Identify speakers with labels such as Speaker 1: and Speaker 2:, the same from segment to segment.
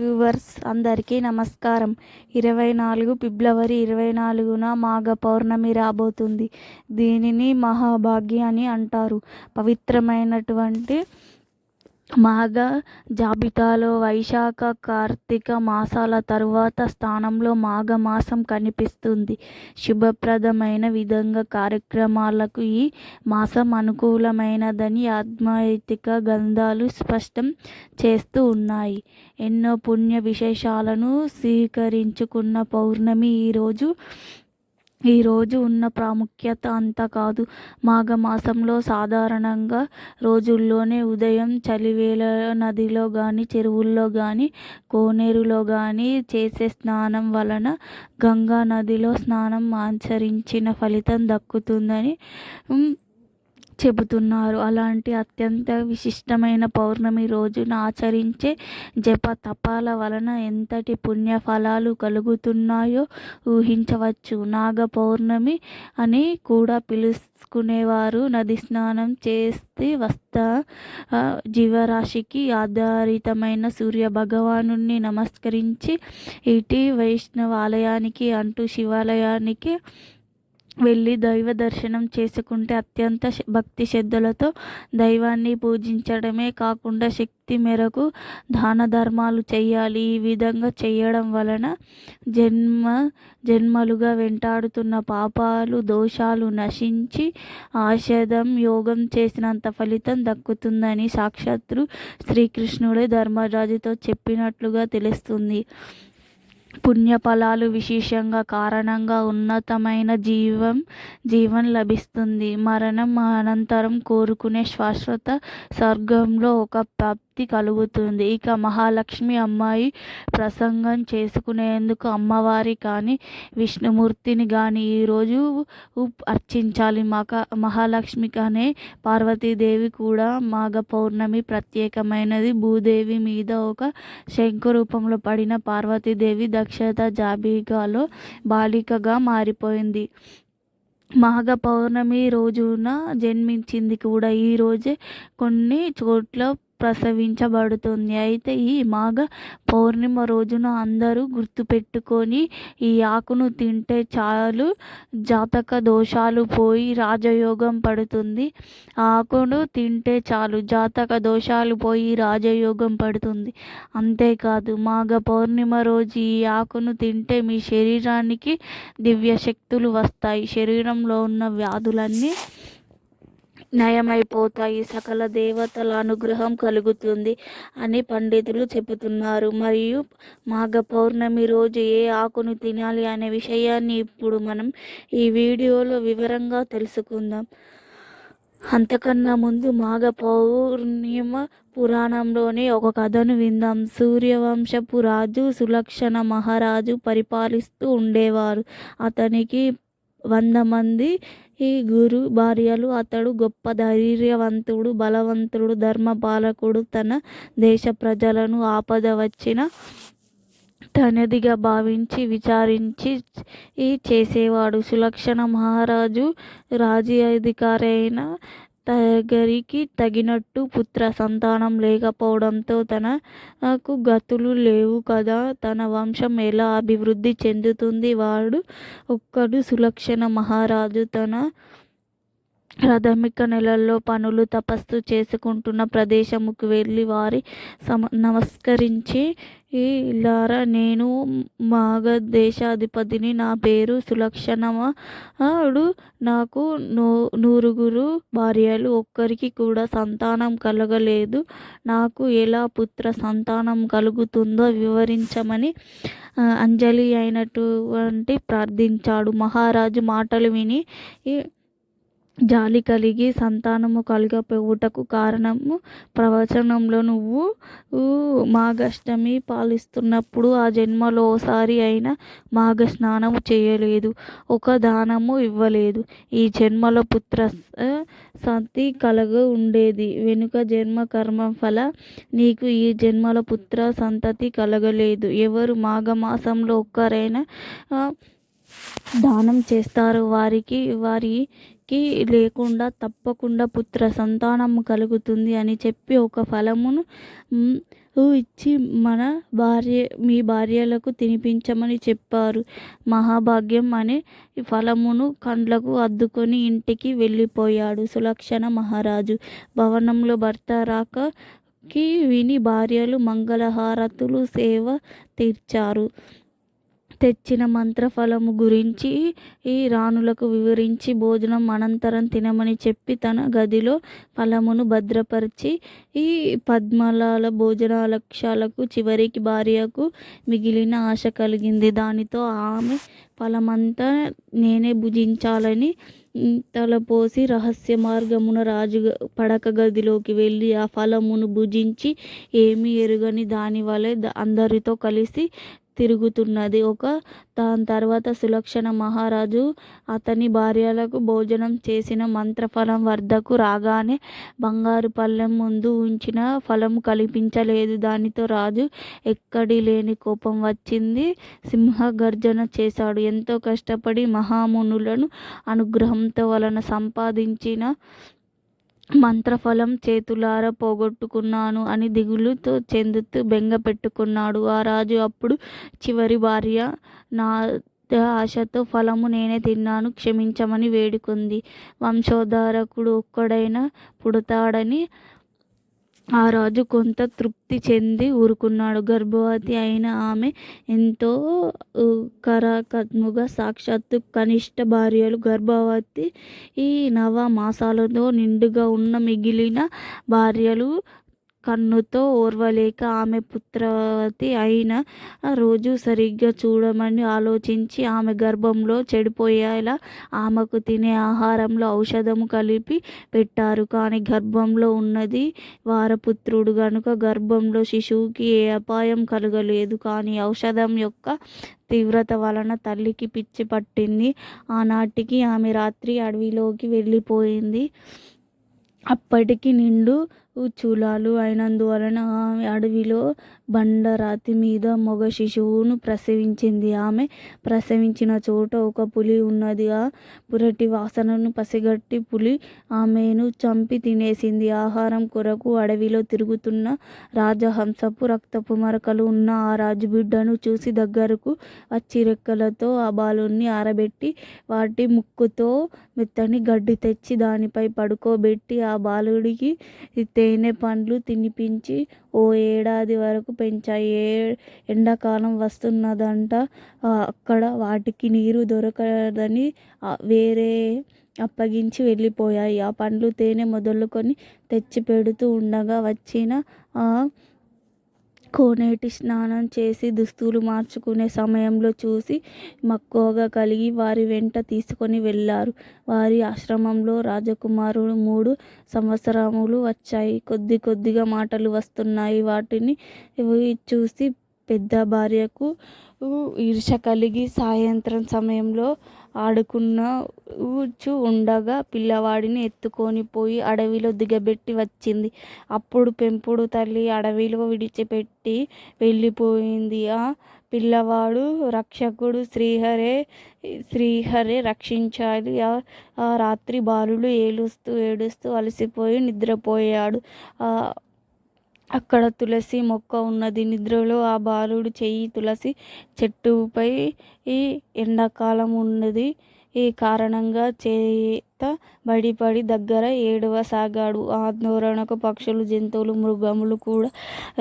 Speaker 1: Viewers అందరికీ నమస్కారం. ఇరవై నాలుగు ఫిబ్రవరి ఇరవై నాలుగున మాఘ పౌర్ణమి రాబోతుంది. దీనిని మహాభాగ్య అని అంటారు. పవిత్రమైనటువంటి మాఘ జాబితాలో వైశాఖ కార్తీక మాసాల తరువాత స్థానంలో మాఘమాసం కనిపిస్తుంది. శుభప్రదమైన విధంగా కార్యక్రమాలకు ఈ మాసం అనుకూలమైనదని ఆధ్యాత్మిక గ్రంథాలు స్పష్టం చేస్తూ ఉన్నాయి. ఎన్నో పుణ్య విశేషాలను స్వీకరించుకున్న పౌర్ణమి ఈరోజు ఈరోజు ఉన్న ప్రాముఖ్యత అంతా కాదు. మాఘమాసంలో సాధారణంగా రోజుల్లోనే ఉదయం చలివేళ నదిలో కానీ చెరువుల్లో కానీ కోనేరులో కానీ చేసే స్నానం వలన గంగా నదిలో స్నానం ఆచరించిన ఫలితం దక్కుతుందని చెబుతున్నారు. అలాంటి అత్యంత విశిష్టమైన పౌర్ణమి రోజున ఆచరించే జప తపాల వలన ఎంతటి పుణ్య ఫలాలు కలుగుతున్నాయో ఊహించవచ్చు. నాగ పౌర్ణమి అని కూడా పిలుచుకునేవారు నది స్నానం చేస్తే వస్తా జీవరాశికి ఆధారితమైన సూర్య భగవాను నమస్కరించి ఇటీ వైష్ణవ ఆలయానికి అంటూ శివాలయానికి వెళ్ళి దైవ దర్శనం చేసుకుంటే అత్యంత భక్తి శ్రద్ధలతో దైవాన్ని పూజించడమే కాకుండా శక్తి మేరకు దాన ధర్మాలు చేయాలి. ఈ విధంగా చేయడం వలన జన్మ జన్మలుగా వెంటాడుతున్న పాపాలు దోషాలు నశించి ఆషధం యోగం చేసినంత ఫలితం దక్కుతుందని సాక్షాత్తు శ్రీకృష్ణుడే ధర్మరాజుతో చెప్పినట్లుగా తెలుస్తుంది. పుణ్యఫలాలు విశేషంగా కారణంగా ఉన్నతమైన జీవం జీవం లభిస్తుంది. మరణం అనంతరం కోరుకునే శాశ్వత స్వర్గంలో ఒక భక్తి కలుగుతుంది. ఇక మహాలక్ష్మి అమ్మాయి ప్రసంగం చేసుకునేందుకు అమ్మవారి కానీ విష్ణుమూర్తిని కానీ ఈరోజు అర్చించాలి. మక మహాలక్ష్మి కానీ పార్వతీదేవి కూడా మాఘ పౌర్ణమి ప్రత్యేకమైనది. భూదేవి మీద ఒక శంకు రూపంలో పడిన పార్వతీదేవి దక్షత జాబిగాలో బాలికగా మారిపోయింది. మాఘ పౌర్ణమి రోజున జన్మించింది కూడా. ఈరోజే కొన్ని చోట్ల ప్రసవించబడుతుంది. అయితే ఈ మాఘ పౌర్ణిమ రోజున అందరూ గుర్తుపెట్టుకొని ఈ ఆకును తింటే చాలు జాతక దోషాలు పోయి రాజయోగం పడుతుంది. ఆకును తింటే చాలు జాతక దోషాలు పోయి రాజయోగం పడుతుంది. అంతేకాదు మాఘ పౌర్ణిమ రోజు ఈ ఆకును తింటే మీ శరీరానికి దివ్య శక్తులు వస్తాయి. శరీరంలో ఉన్న వ్యాధులన్నీ నయమైపోతాయి. సకల దేవతల అనుగ్రహం కలుగుతుంది అని పండితులు చెబుతున్నారు. మరియు మాఘ పౌర్ణమి రోజు ఏ ఆకును తినాలి అనే విషయాన్ని ఇప్పుడు మనం ఈ వీడియోలో వివరంగా తెలుసుకుందాం. అంతకన్నా ముందు మాఘ పౌర్ణిమ పురాణంలోని ఒక కథను విందాం. సూర్యవంశపు రాజు సులక్షణ మహారాజు పరిపాలిస్తూ ఉండేవారు. అతనికి వంద మంది ఈ గురు భార్యలు అతడు గొప్ప ధైర్యవంతుడు బలవంతుడు ధర్మపాలకుడు తన దేశ ప్రజలను ఆపద వచ్చిన తనదిగా భావించి విచారించి ఈ చేసేవాడు. సులక్షణ మహారాజు రాజ్యాధికారి అయిన తగరికి తగినట్టు పుత్ర సంతానం లేకపోవడంతో తనకు గతులు లేవు కదా. తన వంశం ఎలా అభివృద్ధి చెందుతుంది? వాడు ఒక్కడు సులక్షణ మహారాజు. తన ప్రాథమిక నెలల్లో పనులు తపస్సు చేసుకుంటున్న ప్రదేశముకు వెళ్ళి వారి సమ నమస్కరించి ఇలారా నేను మాగ దేశాధిపతిని నా పేరు సులక్షణమాడు నాకు నూ నూరుగురు భార్యలు ఒక్కరికి కూడా సంతానం కలగలేదు. నాకు ఎలా పుత్ర సంతానం కలుగుతుందో వివరించమని అంజలి అయినటువంటి ప్రార్థించాడు. మహారాజు మాటలు విని జాలి కలిగి సంతానము కలగకపోవుటకు కారణము ప్రవచనంలో నువ్వు మాఘష్టమి పాలిస్తున్నప్పుడు ఆ జన్మలో ఓసారి అయినా మాఘ స్నానము చేయలేదు ఒక దానము ఇవ్వలేదు. ఈ జన్మలో పుత్ర సంతి కలగ ఉండేది. వెనుక జన్మ కర్మ ఫల నీకు ఈ జన్మలో పుత్ర సంతతి కలగలేదు. ఎవరు మాఘమాసంలో ఒక్కరైనా దానం చేస్తారు వారికి వారి కి లేకుండా తప్పకుండా పుత్ర సంతానము కలుగుతుంది అని చెప్పి ఒక ఫలమును ఇచ్చి మన భార్య మీ భార్యలకు తినిపించమని చెప్పారు. మహాభాగ్యం అనే ఫలమును కండ్లకు అద్దుకొని ఇంటికి వెళ్ళిపోయాడు సులక్షణ మహారాజు. భవనంలో భర్త రాకకి విని భార్యలు మంగళహారతులు సేవ తీర్చారు. తెచ్చిన మంత్రఫలము గురించి ఈ రాణులకు వివరించి భోజనం అనంతరం తినమని చెప్పి తన గదిలో ఫలమును భద్రపరిచి ఈ పద్మలాల భోజన లక్ష్యాలకు చివరికి భార్యకు మిగిలిన ఆశ కలిగింది. దానితో ఆమె ఫలమంతా నేనే భుజించాలని తలపోసి రహస్య మార్గమున రాజు పడక గదిలోకి వెళ్ళి ఆ ఫలమును భుజించి ఏమీ ఎరుగని దాని వలె అందరితో కలిసి తిరుగుతున్నది. ఒక దాని తర్వాత సులక్షణ మహారాజు అతని భార్యలకు భోజనం చేసిన మంత్రఫలం వద్దకు రాగానే బంగారు పళ్ళెం ముందు ఉంచిన ఫలం కనిపించలేదు దానితో రాజు ఎక్కడి లేని కోపం వచ్చింది. సింహ గర్జన చేశాడు. ఎంతో కష్టపడి మహామునులను అనుగ్రహంతో వలన సంపాదించిన మంత్రఫలం చేతులార పోగొట్టుకున్నాను అని దిగులుతో చెందుతూ బెంగ పెట్టుకున్నాడు. ఆ రాజు అప్పుడు చివరి భార్య నా ఆశతో ఫలము నేనే తిన్నాను క్షమించమని వేడుకుంది. వంశోద్ధారకుడు ఒక్కడైనా పుడతాడని ఆ రాజు కొంత తృప్తి చెంది ఊరుకున్నాడు. గర్భవతి అయిన ఆమె ఎంతో కరాకత్ముగా సాక్షాత్తు కనిష్ట భార్యలు. గర్భవతి ఈ నవ మాసాలతో నిండుగా ఉన్న మిగిలిన భార్యలు కన్నుతో ఓర్వలేక ఆమె పుత్రవతి అయిన రోజు సరిగ్గా చూడమని ఆలోచించి ఆమె గర్భంలో చెడిపోయేలా ఆమెకు తినే ఆహారంలో ఔషధము కలిపి పెట్టారు. కానీ గర్భంలో ఉన్నది వారపుత్రుడు గనుక గర్భంలో శిశువుకి ఏ అపాయం కలగలేదు. కానీ ఔషధం యొక్క తీవ్రత వలన తల్లికి పిచ్చి పట్టింది. ఆనాటికి ఆమె రాత్రి అడవిలోకి వెళ్ళిపోయింది. అప్పటికి నిండు చూలాలు అయినందువలన ఆమె అడవిలో బండరాతి మీద మగ శిశువును ప్రసవించింది. ఆమె ప్రసవించిన చోట ఒక పులి ఉన్నది. ఆ పురటి వాసనను పసిగట్టి పులి ఆమెను చంపి తినేసింది. ఆహారం కొరకు అడవిలో తిరుగుతున్న రాజహంసపు రక్తపు మరకలు ఉన్న ఆ రాజు బిడ్డను చూసి దగ్గరకు వచ్చి రెక్కలతో ఆ బాలుని ఆరబెట్టి వాటి ముక్కుతో మెత్తని గడ్డి తెచ్చి దానిపై పడుకోబెట్టి ఆ బాలుడికి తేనె పండ్లు తినిపించి ఓ ఏడాది వరకు పెంచాయి. ఏ ఎండాకాలం వస్తున్నదంట అక్కడ వాటికి నీరు దొరకదని వేరే అప్పగించి వెళ్ళిపోయాయి. ఆ పండ్లు తేనె మొదలుకొని తెచ్చి పెడుతూ ఉండగా వచ్చిన కోనేటి స్నానం చేసి దుస్తులు మార్చుకునే సమయంలో చూసి మక్కువగా కలిగి వారి వెంట తీసుకొని వెళ్ళారు. వారి ఆశ్రమంలో రాజకుమారుడు మూడు సంవత్సరములు వచ్చాయి. కొద్ది కొద్దిగా మాటలు వస్తున్నాయి. వాటిని చూసి పెద్ద భార్యకు ఈర్ష కలిగి సాయంత్రం సమయంలో ఆడుకున్నచూ ఉండగా పిల్లవాడిని ఎత్తుకొని పోయి అడవిలో దిగబెట్టి వచ్చింది. అప్పుడు పెంపుడు తల్లి అడవిలో విడిచిపెట్టి వెళ్ళిపోయింది. ఆ పిల్లవాడు రక్షకుడు శ్రీహరే శ్రీహరే రక్షించాలి. ఆ రాత్రి బాలుడు ఏలుస్తూ ఏడుస్తూ అలసిపోయి నిద్రపోయాడు. అక్కడ తులసి మొక్క ఉన్నది. నిద్రలో ఆ బాలుడు చెయ్యి తులసి చెట్టుపై ఈ ఎండాకాలం ఉన్నది. ఈ కారణంగా చేత బడిపడి దగ్గర ఏడవసాగాడు ఆందోళనకు పక్షులు జంతువులు మృగములు కూడా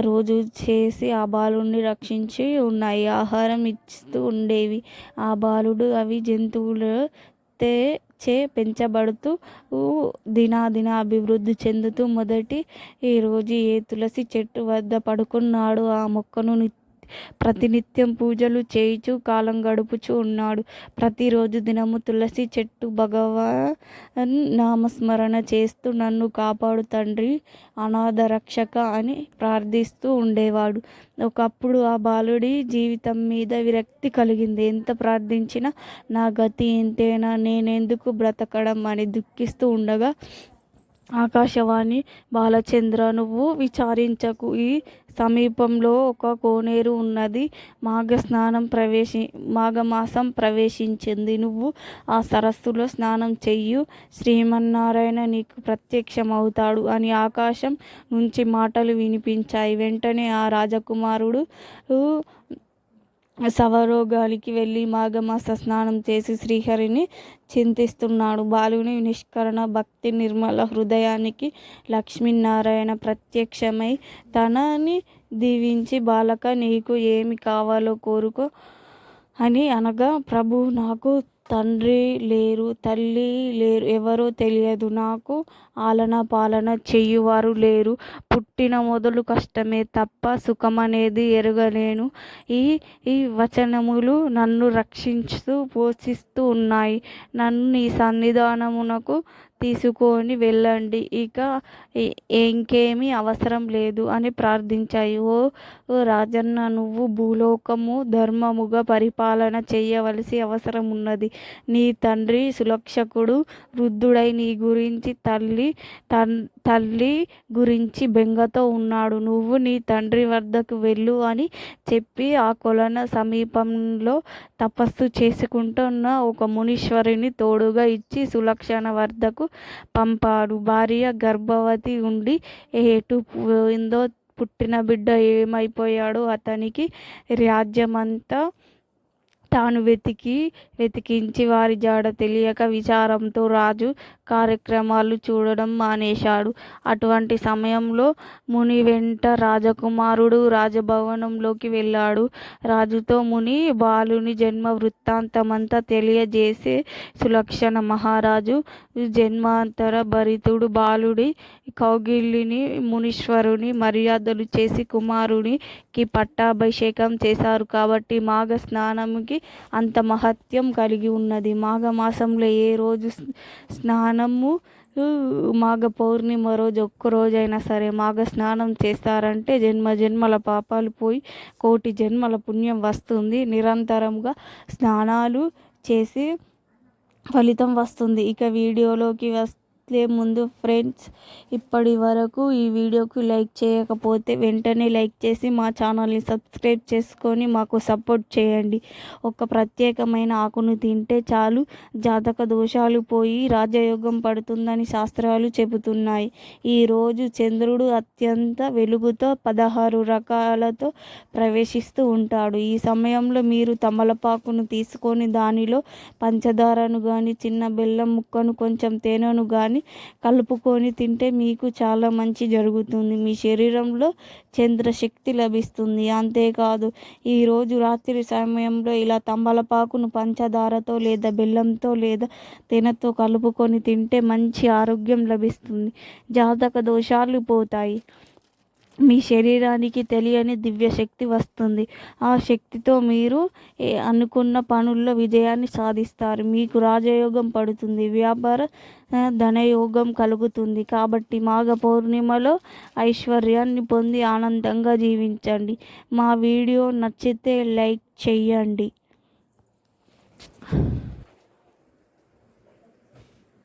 Speaker 1: రోజు చేసి ఆ బాలుడిని రక్షించి ఉన్నాయి. ఆహారం ఇస్తూ ఉండేవి. ఆ బాలుడు అవి జంతువులు తే చే పెంచబడుతూ దినాదిన అభివృద్ధి చెందుతూ మొదటి ఈరోజు ఏ తులసి చెట్టు వద్ద పడుకున్నాడు. ఆ మొక్కను ప్రతినిత్యం పూజలు చేయుచు కాలం గడుపుచు ఉన్నాడు. ప్రతిరోజు దినము తులసి చెట్టు భగవాన్ నామస్మరణ చేస్తూ నన్ను కాపాడు తండ్రి అనాథ రక్షక అని ప్రార్థిస్తూ ఉండేవాడు. ఒకప్పుడు ఆ బాలుడి జీవితం మీద విరక్తి కలిగింది. ఎంత ప్రార్థించినా నా గతి ఇంతేనా? నేనెందుకు బ్రతకడం అని దుఃఖిస్తూ ఉండగా ఆకాశవాణి బాలచంద్ర నువ్వు విచారించకు. ఈ సమీపంలో ఒక కోనేరు ఉన్నది. మాఘస్నానం ప్రవేశి మాఘమాసం ప్రవేశించింది. నువ్వు ఆ సరస్సులో స్నానం చెయ్యు. శ్రీమన్నారాయణ నీకు ప్రత్యక్షమవుతాడు అని ఆకాశం నుంచి మాటలు వినిపించాయి. వెంటనే ఆ రాజకుమారుడు శవరోగానికి వెళ్ళి మాఘమాస స్నానం చేసి శ్రీహరిని చింతిస్తున్నాడు. బాలుని నిష్కరణ భక్తి నిర్మల హృదయానికి లక్ష్మీనారాయణ ప్రత్యక్షమై తనని దీవించి బాలక నీకు ఏమి కావాలో కోరుకో అని అనగా ప్రభు నాకు తండ్రి లేరు తల్లి లేరు ఎవరో తెలియదు. నాకు ఆలన పాలన చెయ్యువారు లేరు. పుట్టిన మొదలు కష్టమే తప్ప సుఖమనేది ఎరగలేను. ఈ ఈ వచనములు నన్ను రక్షిస్తూ పోషిస్తూ ఉన్నాయి. నన్ను నీ సన్నిధానమునకు తీసుకొని వెళ్ళండి. ఇక ఇంకేమీ అవసరం లేదు అని ప్రార్థించాయి. ఓ రాజన్న నువ్వు భూలోకము ధర్మముగా పరిపాలన చేయవలసి అవసరం ఉన్నది. నీ తండ్రి సులక్షకుడు వృద్ధుడై నీ గురించి తల్లి తన్ తల్లి గురించి బెంగతో ఉన్నాడు. నువ్వు నీ తండ్రి వద్దకు వెళ్ళు అని చెప్పి ఆ కొలన సమీపంలో తపస్సు చేసుకుంటున్న ఒక మునీశ్వరిని తోడుగా ఇచ్చి సులక్షణ వద్దకు పంపాడు. భార్య గర్భవతి ఉండి ఎటు పోయిందో పుట్టిన బిడ్డ ఏమైపోయాడో అతనికి రాజ్యమంతా తాను వెతికి వెతికించి వారి జాడ తెలియక విచారంతో రాజు కార్యక్రమాలు చూడడం మానేశాడు. అటువంటి సమయంలో ముని వెంట రాజకుమారుడు రాజభవనంలోకి వెళ్ళాడు. రాజుతో ముని బాలుని జన్మ వృత్తాంతమంతా తెలియజేసే సులక్షణ మహారాజు జన్మాంతర భరితుడు బాలుడి కౌగిలిని మునీశ్వరుని మర్యాదలు చేసి కుమారునికి పట్టాభిషేకం చేశారు. కాబట్టి మాఘ స్నానంకి అంత మహత్యం కలిగి ఉన్నది. మాఘమాసంలో ఏ రోజు స్నానము మాఘ పౌర్ణిమ రోజు ఒక్క రోజైనా సరే మాఘ స్నానం చేస్తారంటే జన్మ జన్మల పాపాలు పోయి కోటి జన్మల పుణ్యం వస్తుంది. నిరంతరంగా స్నానాలు చేసి ఫలితం వస్తుంది. ఇక వీడియోలోకి వస్ లే ముందు ఫ్రెండ్స్ ఇప్పటి వరకు ఈ వీడియోకు లైక్ చేయకపోతే వెంటనే లైక్ చేసి మా ఛానల్ని సబ్స్క్రైబ్ చేసుకొని మాకు సపోర్ట్ చేయండి. ఒక ప్రత్యేకమైన ఆకును తింటే చాలు. జాతక దోషాలు పోయి రాజయోగం పడుతుందని శాస్త్రాలు చెబుతున్నాయి. ఈరోజు చంద్రుడు అత్యంత వెలుగుతో పదహారు రకాలతో ప్రవేశిస్తూ ఉంటాడు. ఈ సమయంలో మీరు తమలపాకును తీసుకొని దానిలో పంచదారను కానీ చిన్న బెల్లం ముక్కను కొంచెం తేనెను కానీ తీసుకొని కలుపుకొని తింటే మీకు చాలా మంచి జరుగుతుంది. మీ శరీరంలో చంద్రశక్తి లభిస్తుంది. అంతేకాదు ఈరోజు రాత్రి సమయంలో ఇలా తంబలపాకును పంచదారతో లేదా బెల్లంతో లేదా తేనెతో కలుపుకొని తింటే మంచి ఆరోగ్యం లభిస్తుంది. జాతక దోషాలు పోతాయి. మీ శరీరానికి తెలియని దివ్యశక్తి వస్తుంది. ఆ శక్తితో మీరు అనుకున్న పనుల్లో విజయాన్ని సాధిస్తారు. మీకు రాజయోగం పడుతుంది. వ్యాపార ధనయోగం కలుగుతుంది. కాబట్టి మాఘ పౌర్ణిమలో ఐశ్వర్యాన్ని పొంది ఆనందంగా జీవించండి. మా వీడియో నచ్చితే లైక్ చెయ్యండి.